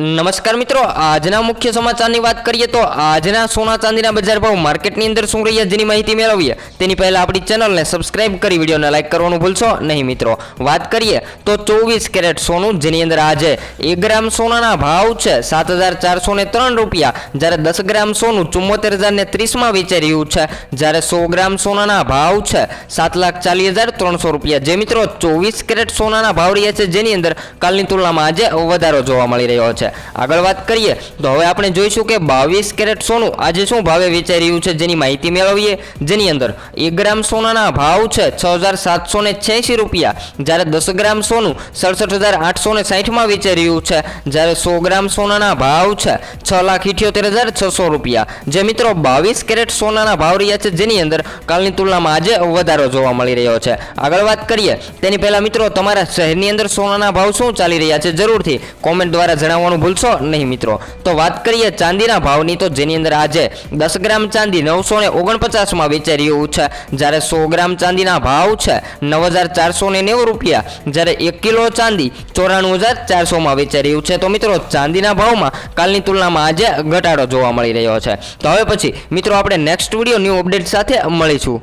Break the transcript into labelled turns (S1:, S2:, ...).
S1: નમસ્કાર મિત્રો, આજના મુખ્ય સમાચારની વાત કરીએ તો આજના સોના ચાંદીના બજાર ભાવ માર્કેટની અંદર શું રહ્યા જેની માહિતી મેળવીએ, તેની પહેલાં આપણી ચેનલને સબસ્ક્રાઇબ કરી વિડીયોને લાઇક કરવાનું ભૂલશો નહીં મિત્રો. વાત કરીએ તો ચોવીસ કેરેટ સોનું, જેની અંદર આજે એક ગ્રામ સોનાના ભાવ છે સાત હજાર ચારસો ને ત્રણ રૂપિયા, જ્યારે દસ ગ્રામ સોનું ચુમ્મોતેર હજાર ને ત્રીસમાં વેચાઈ રહ્યું છે, જ્યારે સો ગ્રામ સોનાના ભાવ છે સાત લાખ ચાલીસ હજાર ત્રણસો રૂપિયા. જે મિત્રો ચોવીસ કેરેટ સોનાના ભાવ રહ્યા છે, જેની અંદર કાલની તુલનામાં આજે વધારો જોવા મળી રહ્યો છે. આગળ વાત કરીએ, તો હવે આપણે જોઈશું કે બાવીસ કેરેટ સોનું આજે શું ભાવે વેચાઈ રહ્યું છે જેની માહિતી મેળવીએ. જેની અંદર એક ગ્રામ સોનાના ભાવ છે છ હજાર સાતસો ને છ્યાસી રૂપિયા. જ્યારે દસ ગ્રામ સોનું સડસઠ હજાર આઠસો ને સાઠમાં વેચાઈ રહ્યું છે. જ્યારે સો ગ્રામ સોનાના ભાવ છે છ લાખ ઇઠ્યોતેર હજાર છસો રૂપિયા. જે મિત્રો બાવીસ કેરેટ સોનાના ભાવ રહ્યા છે જેની અંદર કાલની તુલનામાં આજે વધારો જોવા મળી રહ્યો છે. આગળ વાત કરીએ, તેની પહેલાં મિત્રો તમારા શહેરની અંદર સોનાના ભાવ શું ચાલી રહ્યા છે જરૂરથી કોમેન્ટ દ્વારા જણાવવાનું ભૂલશો નહીં મિત્રો. તો વાત કરીએ ચાંદીના ભાવની, તો જેની અંદર આજે દસ ગ્રામ ચાંદી નવસો ને ઓગણપચાસમાં વેચાઈ રહ્યું છે. જ્યારે સો ગ્રામ ચાંદીના ભાવ છે નવ હજાર ચારસો ને નેવું રૂપિયા. જ્યારે એક કિલો ચાંદી ચોરાણું હજાર ચારસોમાં વેચાઈ રહ્યું છે. તો મિત્રો, ચાંદીના ભાવમાં કાલની તુલનામાં આજે ઘટાડો જોવા મળી રહ્યો છે. તો હવે પછી મિત્રો, આપણે નેક્સ્ટ વીડિયો ન્યૂ અપડેટ સાથે મળીશું.